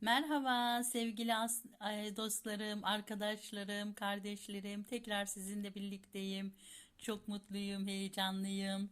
Merhaba sevgili ay, dostlarım, arkadaşlarım, kardeşlerim. Tekrar sizinle birlikteyim. Çok mutluyum, heyecanlıyım.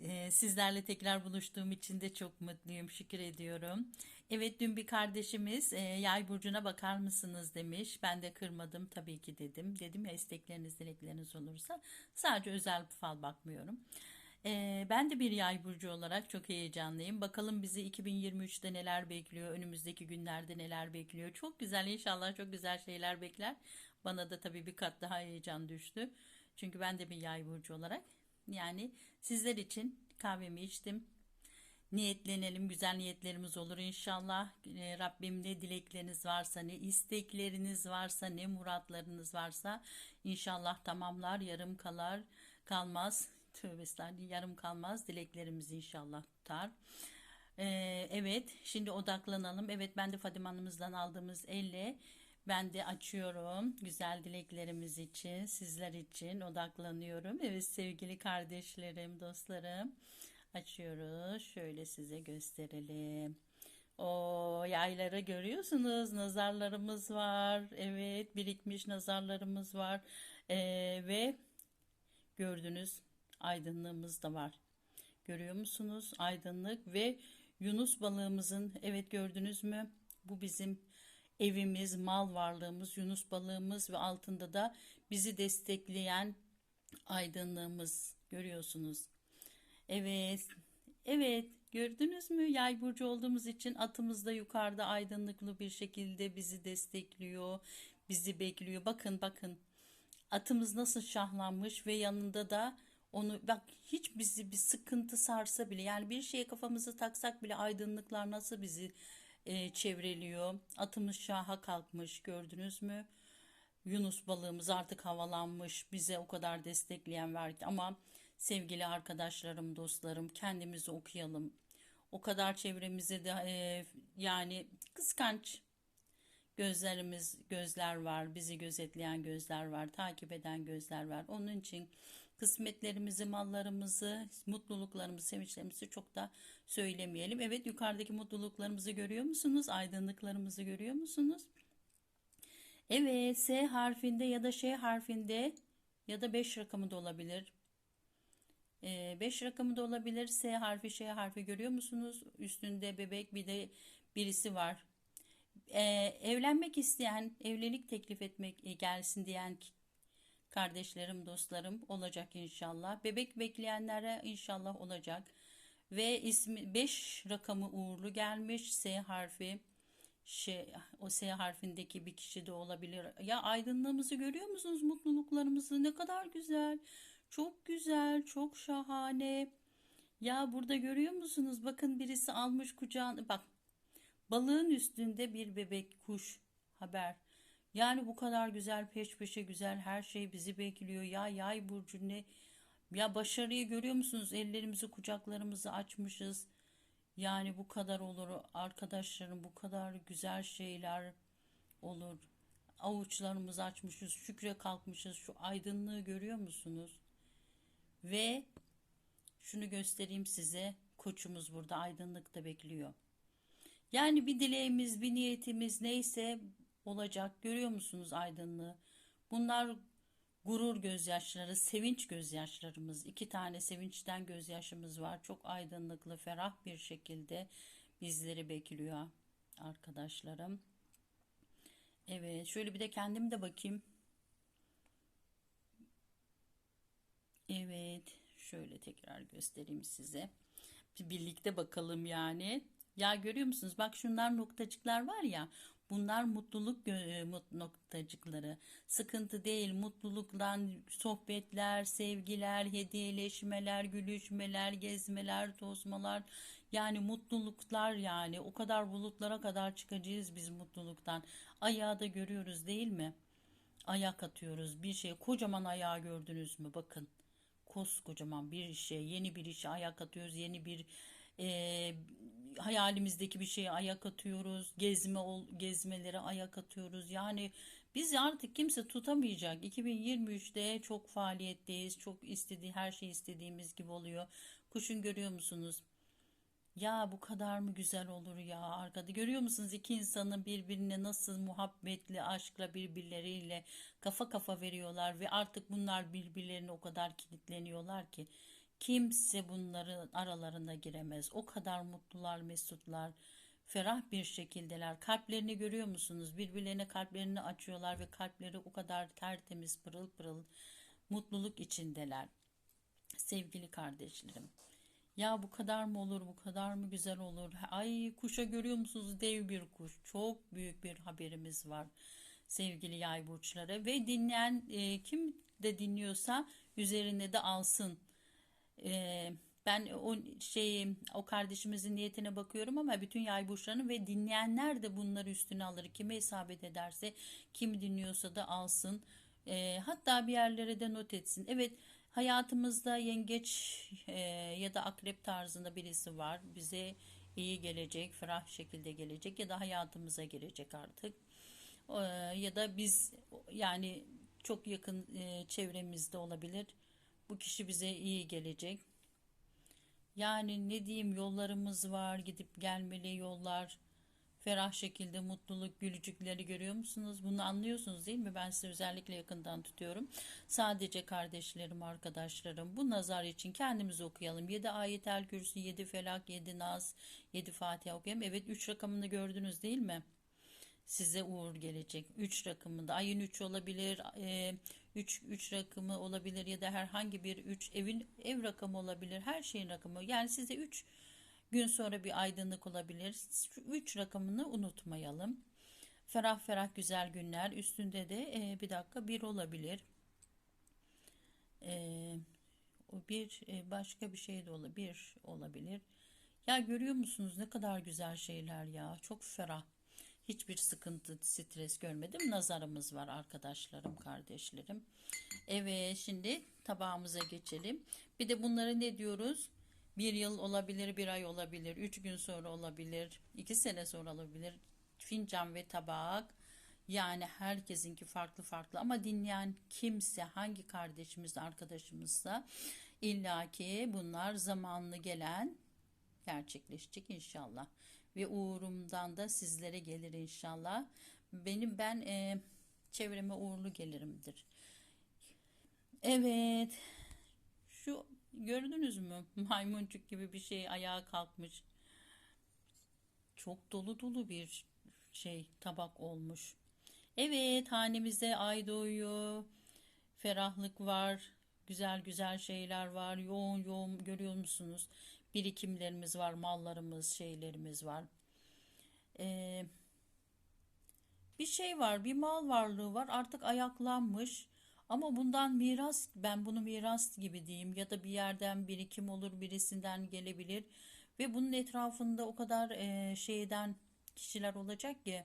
Ee, sizlerle tekrar buluştuğum için de çok mutluyum, şükür ediyorum. Evet, dün bir kardeşimiz e, yay burcuna bakar mısınız demiş. Ben de kırmadım tabii ki dedim. Dedim ya istekleriniz, dilekleriniz olursa sadece özel fal bakmıyorum. Ee, ben de bir yay burcu olarak çok heyecanlıyım. Bakalım bizi 2023'te neler bekliyor, önümüzdeki günlerde neler bekliyor. Çok güzel, inşallah çok güzel şeyler bekler. Bana da tabii bir kat daha heyecan düştü. Çünkü ben de bir yay burcu olarak. Yani sizler için kahvemi içtim. Niyetlenelim, güzel niyetlerimiz olur inşallah. Ee, Rabbim ne dilekleriniz varsa, ne istekleriniz varsa, ne muratlarınız varsa inşallah tamamlar, yarım kalar, kalmaz. Tövbe estağfurullah, yarım kalmaz. Dileklerimizi inşallah tutar. Ee, evet, şimdi odaklanalım. Evet, ben de Fadime Hanım'ızdan aldığımız elle ben de açıyorum güzel dileklerimiz için, sizler için odaklanıyorum. Evet sevgili kardeşlerim, dostlarım açıyoruz. Şöyle size gösterelim. O yayları görüyorsunuz. Nazarlarımız var. Evet, birikmiş nazarlarımız var. Ee, ve gördünüz aydınlığımız da var. Görüyor musunuz? Aydınlık ve Yunus balığımızın evet gördünüz mü? Bu bizim evimiz, mal varlığımız, Yunus balığımız ve altında da bizi destekleyen aydınlığımız görüyorsunuz. Evet. Evet, gördünüz mü? Yay burcu olduğumuz için atımız da yukarıda aydınlıklı bir şekilde bizi destekliyor, bizi bekliyor. Bakın bakın. Atımız nasıl şahlanmış ve yanında da onu bak hiç bizi bir sıkıntı sarsa bile yani bir şeye kafamızı taksak bile aydınlıklar nasıl bizi e, çevreliyor. Atımız şaha kalkmış gördünüz mü? Yunus balığımız artık havalanmış bize o kadar destekleyen var ki ama sevgili arkadaşlarım dostlarım kendimizi okuyalım. O kadar çevremize de e, yani kıskanç Gözlerimiz, gözler var, bizi gözetleyen gözler var, takip eden gözler var. Onun için kısmetlerimizi, mallarımızı, mutluluklarımızı, sevinçlerimizi çok da söylemeyelim. Evet, yukarıdaki mutluluklarımızı görüyor musunuz? Aydınlıklarımızı görüyor musunuz? Evet, S harfinde ya da Ş harfinde ya da 5 rakamı da olabilir. 5 rakamı da olabilir. S harfi, Ş harfi görüyor musunuz? Üstünde bebek bir de birisi var e, evlenmek isteyen, evlilik teklif etmek e, gelsin diyen kardeşlerim, dostlarım olacak inşallah. Bebek bekleyenlere inşallah olacak. Ve ismi 5 rakamı uğurlu gelmiş. S harfi şey o S harfindeki bir kişi de olabilir. Ya aydınlığımızı görüyor musunuz? Mutluluklarımızı ne kadar güzel. Çok güzel, çok şahane. Ya burada görüyor musunuz? Bakın birisi almış kucağına. Bak Balığın üstünde bir bebek kuş haber. Yani bu kadar güzel peş peşe güzel her şey bizi bekliyor. Ya yay burcu ne? Ya başarıyı görüyor musunuz? Ellerimizi kucaklarımızı açmışız. Yani bu kadar olur arkadaşlarım bu kadar güzel şeyler olur. Avuçlarımızı açmışız, şükre kalkmışız. Şu aydınlığı görüyor musunuz? Ve şunu göstereyim size. Koçumuz burada aydınlıkta bekliyor. Yani bir dileğimiz, bir niyetimiz neyse olacak. Görüyor musunuz aydınlığı? Bunlar gurur gözyaşları, sevinç gözyaşlarımız. İki tane sevinçten gözyaşımız var. Çok aydınlıklı, ferah bir şekilde bizleri bekliyor arkadaşlarım. Evet, şöyle bir de kendim de bakayım. Evet, şöyle tekrar göstereyim size. Bir birlikte bakalım yani. Ya görüyor musunuz? Bak şunlar noktacıklar var ya. Bunlar mutluluk e, noktacıkları. Sıkıntı değil, mutluluklar, sohbetler, sevgiler, hediyeleşmeler, gülüşmeler, gezmeler, tozmalar. Yani mutluluklar yani. O kadar bulutlara kadar çıkacağız biz mutluluktan. Ayağı da görüyoruz değil mi? Ayak atıyoruz bir şey. Kocaman ayağı gördünüz mü? Bakın. Koskocaman bir işe, yeni bir işe ayak atıyoruz. Yeni bir e, hayalimizdeki bir şeye ayak atıyoruz. Gezme ol, gezmelere ayak atıyoruz. Yani biz artık kimse tutamayacak. 2023'te çok faaliyetteyiz. Çok istediği her şey istediğimiz gibi oluyor. Kuşun görüyor musunuz? Ya bu kadar mı güzel olur ya arkada görüyor musunuz iki insanın birbirine nasıl muhabbetli aşkla birbirleriyle kafa kafa veriyorlar ve artık bunlar birbirlerine o kadar kilitleniyorlar ki kimse bunların aralarına giremez. O kadar mutlular, mesutlar, ferah bir şekildeler. Kalplerini görüyor musunuz? Birbirlerine kalplerini açıyorlar ve kalpleri o kadar tertemiz, pırıl pırıl mutluluk içindeler. Sevgili kardeşlerim. Ya bu kadar mı olur, bu kadar mı güzel olur? Ay kuşa görüyor musunuz? Dev bir kuş. Çok büyük bir haberimiz var sevgili yay burçları. Ve dinleyen e, kim de dinliyorsa üzerine de alsın. E, ben o şey o kardeşimizin niyetine bakıyorum ama bütün yay burçlarının ve dinleyenler de bunları üstüne alır. Kime isabet ederse, kim dinliyorsa da alsın. E, hatta bir yerlere de not etsin. Evet Hayatımızda yengeç e, ya da akrep tarzında birisi var. Bize iyi gelecek, ferah şekilde gelecek ya da hayatımıza girecek artık. E, ya da biz yani çok yakın e, çevremizde olabilir. Bu kişi bize iyi gelecek. Yani ne diyeyim yollarımız var, gidip gelmeli yollar ferah şekilde mutluluk, gülücükleri görüyor musunuz? Bunu anlıyorsunuz değil mi? Ben size özellikle yakından tutuyorum. Sadece kardeşlerim, arkadaşlarım bu nazar için kendimizi okuyalım. 7 ayetel kürsü, 7 felak, 7 nas, 7 fatiha okuyalım. Evet 3 rakamını gördünüz değil mi? Size uğur gelecek. 3 rakamında ayın 3 olabilir, 3 e, 3 rakamı olabilir ya da herhangi bir 3 evin ev rakamı olabilir. Her şeyin rakamı. Yani size 3 Gün sonra bir aydınlık olabilir. Şu üç rakamını unutmayalım. Ferah ferah güzel günler. Üstünde de e, bir dakika bir olabilir. E, bir e, başka bir şey de olabilir. Olabilir. Ya görüyor musunuz ne kadar güzel şeyler ya. Çok ferah. Hiçbir sıkıntı, stres görmedim. Nazarımız var arkadaşlarım, kardeşlerim. Evet şimdi tabağımıza geçelim. Bir de bunları ne diyoruz? Bir yıl olabilir, bir ay olabilir, üç gün sonra olabilir, iki sene sonra olabilir. Fincan ve tabak yani herkesinki farklı farklı ama dinleyen kimse hangi kardeşimiz arkadaşımızsa illaki bunlar zamanlı gelen gerçekleşecek inşallah ve uğurumdan da sizlere gelir inşallah benim ben e, çevreme uğurlu gelirimdir evet şu Gördünüz mü? Maymuncuk gibi bir şey ayağa kalkmış. Çok dolu dolu bir şey tabak olmuş. Evet hanemize ay doğuyor. Ferahlık var. Güzel güzel şeyler var. Yoğun yoğun görüyor musunuz? Birikimlerimiz var, mallarımız, şeylerimiz var. Ee, bir şey var, bir mal varlığı var. Artık ayaklanmış. Ama bundan miras ben bunu miras gibi diyeyim ya da bir yerden birikim olur birisinden gelebilir ve bunun etrafında o kadar e, şeyden kişiler olacak ki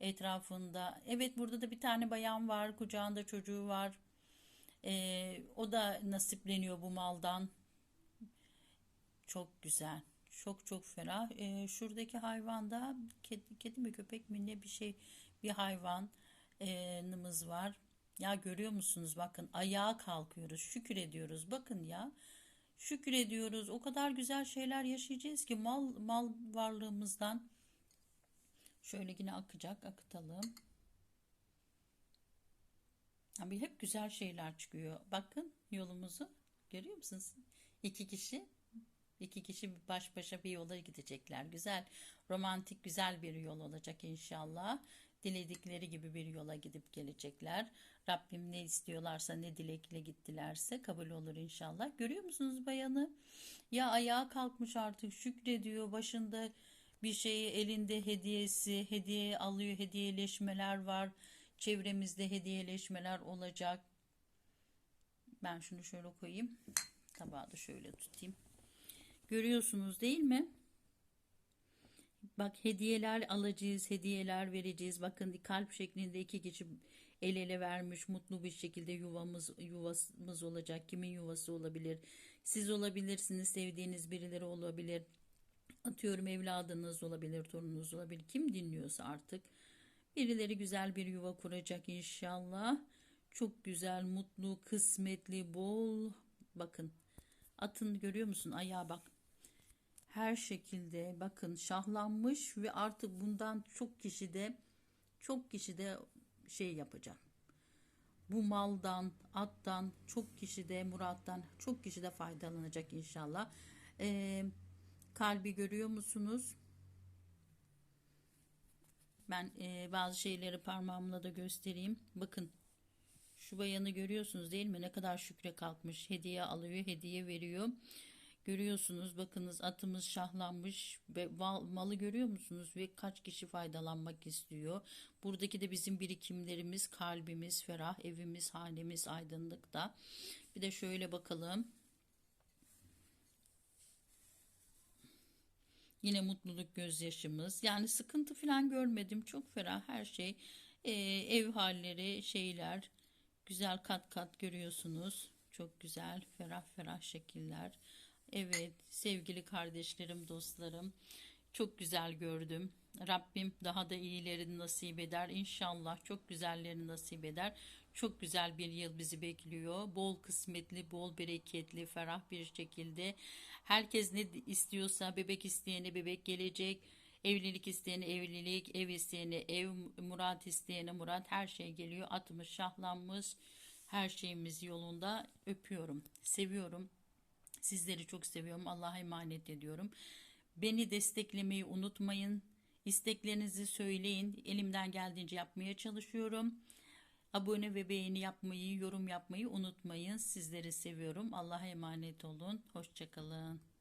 etrafında. Evet burada da bir tane bayan var kucağında çocuğu var. E, o da nasipleniyor bu maldan. Çok güzel. Çok çok ferah. E, şuradaki hayvanda kedi, kedi mi köpek mi ne bir şey bir hayvanımız var. Ya görüyor musunuz bakın ayağa kalkıyoruz şükür ediyoruz bakın ya şükür ediyoruz o kadar güzel şeyler yaşayacağız ki mal mal varlığımızdan şöyle yine akacak akıtalım. Abi hep güzel şeyler çıkıyor. Bakın yolumuzu görüyor musunuz? İki kişi iki kişi baş başa bir yola gidecekler. Güzel, romantik, güzel bir yol olacak inşallah diledikleri gibi bir yola gidip gelecekler. Rabbim ne istiyorlarsa ne dilekle gittilerse kabul olur inşallah. Görüyor musunuz bayanı? Ya ayağa kalkmış artık şükrediyor başında bir şeyi elinde hediyesi hediye alıyor hediyeleşmeler var. Çevremizde hediyeleşmeler olacak. Ben şunu şöyle koyayım. Tabağı da şöyle tutayım. Görüyorsunuz değil mi? Bak hediyeler alacağız, hediyeler vereceğiz. Bakın kalp şeklinde iki kişi el ele vermiş mutlu bir şekilde yuvamız yuvamız olacak. Kimin yuvası olabilir? Siz olabilirsiniz, sevdiğiniz birileri olabilir. Atıyorum evladınız olabilir, torununuz olabilir. Kim dinliyorsa artık. Birileri güzel bir yuva kuracak inşallah. Çok güzel, mutlu, kısmetli, bol. Bakın atın görüyor musun? Ayağa bak her şekilde bakın şahlanmış ve artık bundan çok kişi de çok kişi de şey yapacak. Bu maldan, attan, çok kişi de Murat'tan, çok kişi de faydalanacak inşallah. Ee, kalbi görüyor musunuz? Ben e, bazı şeyleri parmağımla da göstereyim. Bakın şu bayanı görüyorsunuz değil mi? Ne kadar şükre kalkmış. Hediye alıyor, hediye veriyor. Görüyorsunuz bakınız atımız şahlanmış ve malı görüyor musunuz ve kaç kişi faydalanmak istiyor. Buradaki de bizim birikimlerimiz, kalbimiz ferah, evimiz, hanemiz aydınlıkta. Bir de şöyle bakalım. Yine mutluluk gözyaşımız. Yani sıkıntı falan görmedim. Çok ferah her şey. Ee, ev halleri, şeyler. Güzel kat kat görüyorsunuz. Çok güzel, ferah ferah şekiller. Evet, sevgili kardeşlerim, dostlarım. Çok güzel gördüm. Rabbim daha da iyilerini nasip eder. İnşallah çok güzellerini nasip eder. Çok güzel bir yıl bizi bekliyor. Bol kısmetli, bol bereketli, ferah bir şekilde. Herkes ne istiyorsa bebek isteyene bebek gelecek. Evlilik isteyene evlilik, ev isteyene ev, murat isteyene murat her şey geliyor. Atımız şahlanmış, her şeyimiz yolunda. Öpüyorum, seviyorum. Sizleri çok seviyorum. Allah'a emanet ediyorum. Beni desteklemeyi unutmayın. İsteklerinizi söyleyin. Elimden geldiğince yapmaya çalışıyorum. Abone ve beğeni yapmayı, yorum yapmayı unutmayın. Sizleri seviyorum. Allah'a emanet olun. Hoşçakalın.